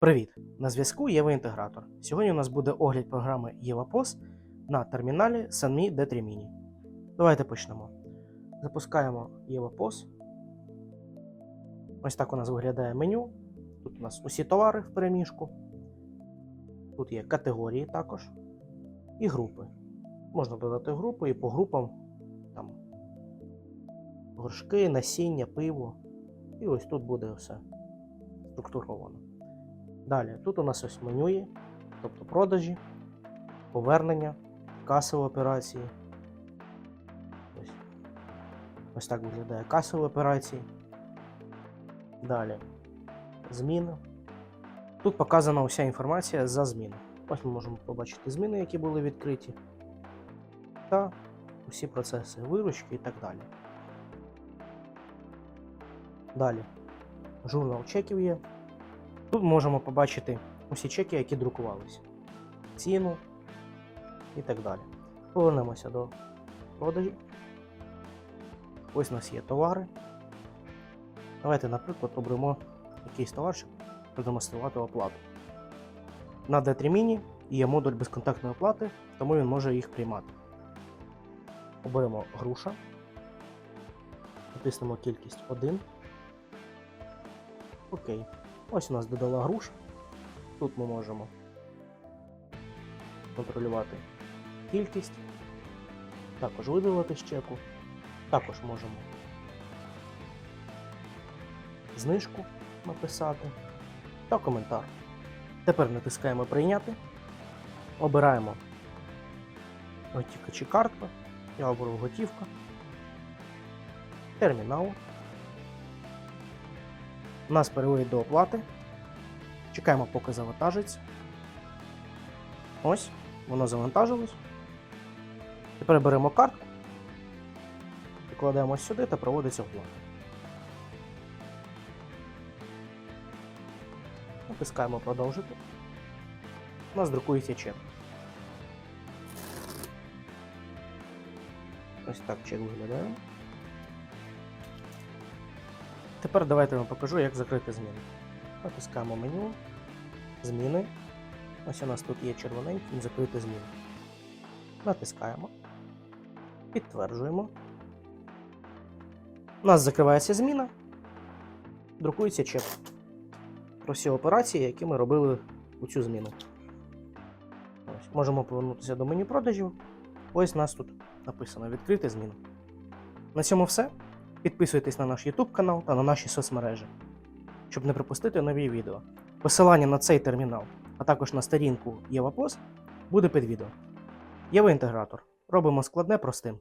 Привіт! На зв'язку Єва Інтегратор. Сьогодні у нас буде огляд програми EvaPOS на терміналі Sanmi D3 Mini. Давайте почнемо. Запускаємо EvaPOS. Ось так у нас виглядає меню. Тут у нас усі товари в переміжку. Тут є категорії також. І групи. Можна додати групу і по групам там горшки, насіння, пиво. І ось тут буде все структуровано. Далі, тут у нас ось меню є, тобто продажі, повернення, касові операції. Ось, ось так виглядає касові операції. Dалі зміни. Тут показана вся інформація за зміни. Ось ми можемо побачити зміни, які були відкриті, та усі процеси виручки і так далі. Далі журнал чеків є. Тут можемо побачити усі чеки, які друкувалися, ціну і так далі. Повернемося до продажів. Ось у нас є товари. Давайте, наприклад, оберемо якийсь товар, щоб продемонструвати оплату. На D3 Mini є модуль безконтактної оплати, тому він може їх приймати. Оберемо груша, натиснемо кількість 1. Окей. Ось у нас додала груша. Тут ми можемо контролювати кількість, також видалити з чеку, також можемо знижку написати та коментар. Тепер натискаємо Прийняти, обираємо чи картка, я оберу готівка, термінал. Нас переводять до оплати. Чекаємо, поки завантажиться. Ось, воно завантажилось. Тепер беремо картку, викладаємо сюди та проводиться оплата. Натискаємо продовжити. У нас друкується чек. Ось так чек виглядає. Тепер давайте вам покажу, як закрити зміни. Натискаємо меню, зміни. Ось у нас тут є червоненький закрити зміни. Натискаємо. Підтверджуємо. У нас закривається зміна. Друкується чек. Про всі операції, які ми робили у цю зміну. Ось, можемо повернутися до меню продажів. Ось у нас тут написано відкрити зміну. На цьому все. Підписуйтесь на наш YouTube канал та на наші соцмережі, щоб не пропустити нові відео. Посилання на цей термінал, а також на сторінку ЄваПОС буде під відео. Єва. Робимо складне простим.